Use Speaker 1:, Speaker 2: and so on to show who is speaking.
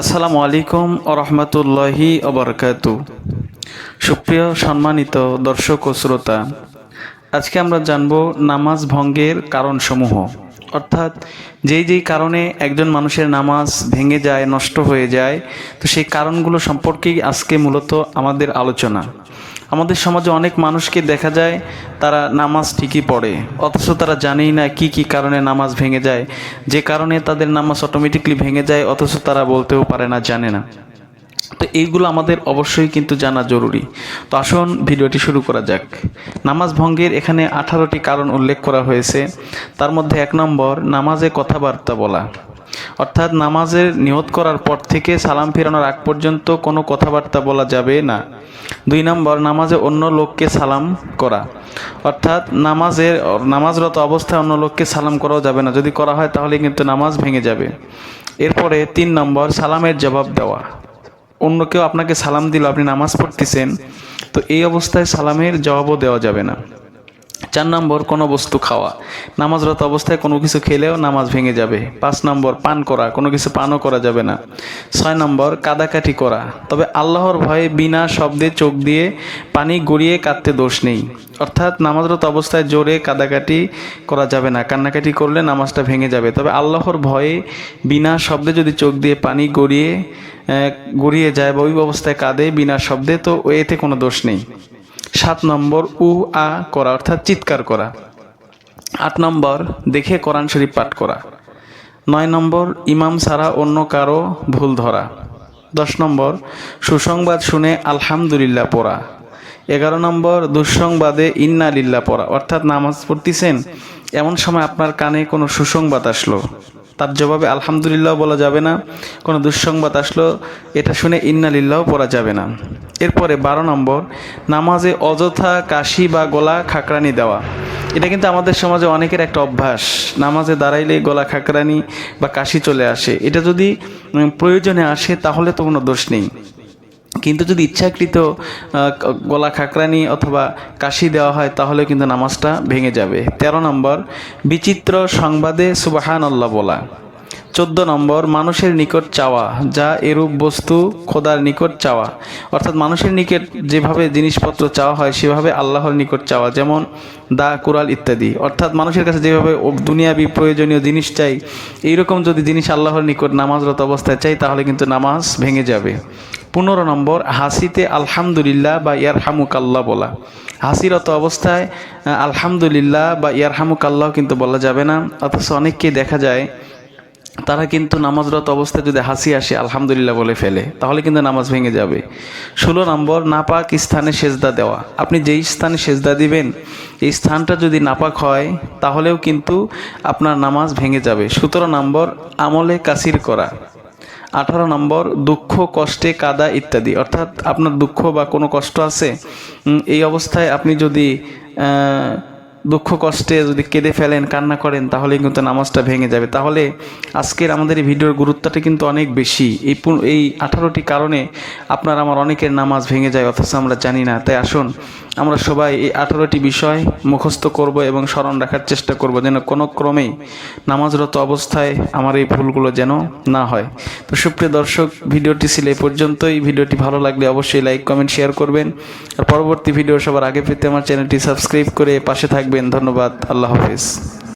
Speaker 1: আসসালামু আলাইকুম রহমতুল্লাহি অবরকাতু সুপ্রিয় সম্মানিত দর্শক ও শ্রোতা, আজকে আমরা জানব নামাজ ভঙ্গের কারণসমূহ। অর্থাৎ যেই যেই কারণে একজন মানুষের নামাজ ভেঙে যায়, নষ্ট হয়ে যায়, তো সেই কারণগুলো সম্পর্কেই আজকে মূলত আমাদের আলোচনা। আমাদের সমাজে অনেক মানুষকে দেখা যায় তারা নামাজ ঠিকই পড়ে, অথচ তারা জানেই না কি কি কারণে নামাজ ভেঙে যায়। যে কারণে তাদের নামাজ অটোমেটিকলি ভেঙে যায়, অথচ তারা বলতেও পারে না, জানে না। তো এইগুলো আমাদের অবশ্যই কিন্তু জানা জরুরি। তো আসুন ভিডিওটি শুরু করা যাক। নামাজ ভঙ্গের এখানে আঠারোটি কারণ উল্লেখ করা হয়েছে। তার মধ্যে এক নম্বর, নামাজে কথাবার্তা বলা। অর্থাৎ নামাজের নিয়ত করার পর থেকে সালাম ফেরানোর আগ পর্যন্ত কোনো কথাবার্তা বলা যাবে না। দুই নম্বর, নামাজে অন্য লোককে সালাম করা। অর্থাৎ নামাজের, নামাজরত অবস্থায় অন্য লোককে সালাম করাও যাবে না। যদি করা হয় তাহলে কিন্তু নামাজ ভেঙে যাবে। এরপরে তিন নম্বর, সালামের জবাব দেওয়া। অন্য কেউ আপনাকে সালাম দিল, আপনি নামাজ পড়তেছেন, তো এই অবস্থায় সালামের জবাবও দেওয়া যাবে না। চার নম্বর, কোনো বস্তু খাওয়া। নামাজরত অবস্থায় কোনো কিছু খেলেও নামাজ ভেঙে যাবে। পাঁচ নম্বর, পান করা, কোনো কিছু পানও করা যাবে না। ছয় নম্বর, কাদাকাটি করা। তবে আল্লাহর ভয়ে বিনা শব্দে চোখ দিয়ে পানি গড়িয়ে কাঁদতে দোষ নেই। অর্থাৎ নামাজরত অবস্থায় জোরে কাদাকাটি করা যাবে না। কান্নাকাটি করলে নামাজটা ভেঙে যাবে। তবে আল্লাহর ভয়ে বিনা শব্দে যদি চোখ দিয়ে পানি গড়িয়ে গড়িয়ে যায় বা ওই অবস্থায় কাঁদে বিনা শব্দে, তো এতে কোনো দোষ নেই। সাত নম্বর উ, আ করা, অর্থাৎ চিৎকার করা। আট নম্বর, দেখে কোরআন শরীফ পাঠ করা। নয় নম্বর, ইমাম ছাড়া অন্য কারও ভুল ধরা। দশ নম্বর, সুসংবাদ শুনে আলহামদুলিল্লাহ পড়া। এগারো নম্বর, দুঃসংবাদে ইন্না লিল্লা পড়া। অর্থাৎ নামাজ পড়তেছেন, এমন সময় আপনার কানে কোনো সুসংবাদ আসলো। তার জবাবে আলহামদুলিল্লাহ বলা যাবে না, কোনো দুঃসংবাদ আসলো, এটা শুনে ইন্নালিল্লাহ পড়া যাবে না। এরপরে বারো নম্বর, নামাজে অযথা কাশি বা গলা খাকরানি দেওয়া। এটা কিন্তু আমাদের সমাজে অনেকের একটা অভ্যাস, নামাজে দাঁড়াইলে গলা খাকরানি বা কাশি চলে আসে। এটা যদি প্রয়োজনে আসে, তাহলে তো কোনো দোষ নেই। কিন্তু যদি ইচ্ছাকৃত গলা খাকরানি অথবা কাশি দেওয়া হয়, তাহলে কিন্তু নামাজটা ভেঙে যাবে। ১৩ নম্বর, বিচিত্র সংবাদে সুবাহান আল্লাহ বলা। চোদ্দ নম্বর, মানুষের নিকট চাওয়া, যা এরূপ বস্তু খোদার নিকট চাওয়া। অর্থাৎ মানুষের নিকট যেভাবে জিনিসপত্র চাওয়া হয়, সেভাবে আল্লাহর নিকট চাওয়া, যেমন দা কুরাল ইত্যাদি। অর্থাৎ মানুষের কাছে যেভাবে দুনিয়াবি প্রয়োজনীয় জিনিস চাই, এইরকম যদি জিনিস আল্লাহর নিকট নামাজরত অবস্থায় চাই, তাহলে কিন্তু নামাজ ভেঙে যাবে। পনেরো নম্বর, হাসিতে আলহামদুলিল্লাহ বা ইয়ার হামুকাল্লাহ বলা। হাসিরত অবস্থায় আলহামদুলিল্লাহ বা ইয়ার হামুকাল্লাহ কিন্তু বলা যাবে না। অথচ অনেককে দেখা যায়, তারা কিন্তু নামাজরত অবস্থায় যদি হাসি আসে, আলহামদুলিল্লাহ বলে ফেলে, তাহলে কিন্তু নামাজ ভেঙে যাবে। ষোলো নম্বর, নাপাক স্থানে সেজদা দেওয়া। আপনি যেই স্থানে সেজদা দিবেন, এই স্থানটা যদি নাপাক হয়, তাহলেও কিন্তু আপনার নামাজ ভেঙে যাবে। সতেরো নম্বর, আমলে কাসির করা। আঠারো নম্বর, দুঃখ, কষ্টে কাদা ইত্যাদি। অর্থাৎ আপনার দুঃখ বা কোনো কষ্ট আছে এই অবস্থায় আপনি যদি দুঃখ, কষ্টে যদি কেঁদে ফেলেন, কান্না করেন তাহলে কিন্তু নামাজটা ভেঙে যাবে। তাহলে আজকের আমাদের এই ভিডিওর গুরুত্বটা কিন্তু অনেক বেশি। এই এই আঠারোটি কারণে আপনার আমার অনেকের নামাজ ভেঙে যায়, অথচ আমরা জানি না। তাই আসুন আমরা সবাই এই আঠারোটি বিষয় মুখস্থ করব এবং স্মরণ রাখার চেষ্টা করব যেন কোনো ক্রমেই নামাজরত অবস্থায় আমার এই ভুলগুলো যেন না হয়। তো সুপ্রিয় দর্শক, ভিডিওটি ছিল এই পর্যন্তই। ভিডিওটি ভালো লাগলে অবশ্যই লাইক, কমেন্ট, শেয়ার করবেন। আর পরবর্তী ভিডিও সবার আগে পেতে আমার চ্যানেলটি সাবস্ক্রাইব করে পাশে থাকবেন। ধন্যবাদ। আল্লাহ হাফিজ।